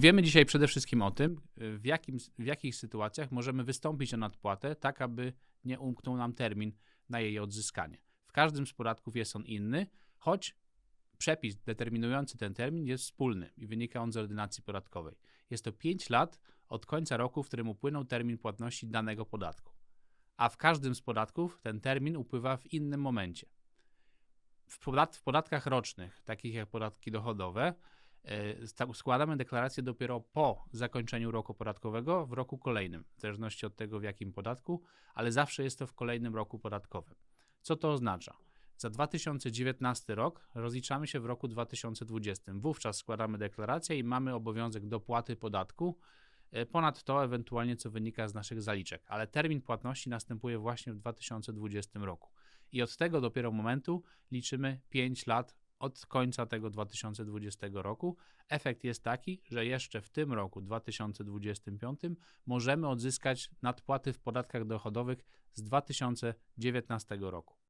Wiemy dzisiaj przede wszystkim o tym, w, jakim, w jakich sytuacjach możemy wystąpić o nadpłatę, tak aby nie umknął nam termin na jej odzyskanie. W każdym z podatków jest on inny, choć przepis determinujący ten termin jest wspólny i wynika on z ordynacji podatkowej. Jest to 5 lat od końca roku, w którym upłynął termin płatności danego podatku. A w każdym z podatków ten termin upływa w innym momencie. W, w podatkach rocznych, takich jak podatki dochodowe, składamy deklarację dopiero po zakończeniu roku podatkowego w roku kolejnym, w zależności od tego w jakim podatku, ale zawsze jest to w kolejnym roku podatkowym. Co to oznacza? Za 2019 rok rozliczamy się w roku 2020. Wówczas składamy deklarację i mamy obowiązek dopłaty podatku e, ponad to ewentualnie co wynika z naszych zaliczek, ale termin płatności następuje właśnie w 2020 roku. I od tego dopiero momentu liczymy 5 lat od końca tego 2020 roku. Efekt jest taki, że jeszcze w tym roku 2025 możemy odzyskać nadpłaty w podatkach dochodowych z 2019 roku.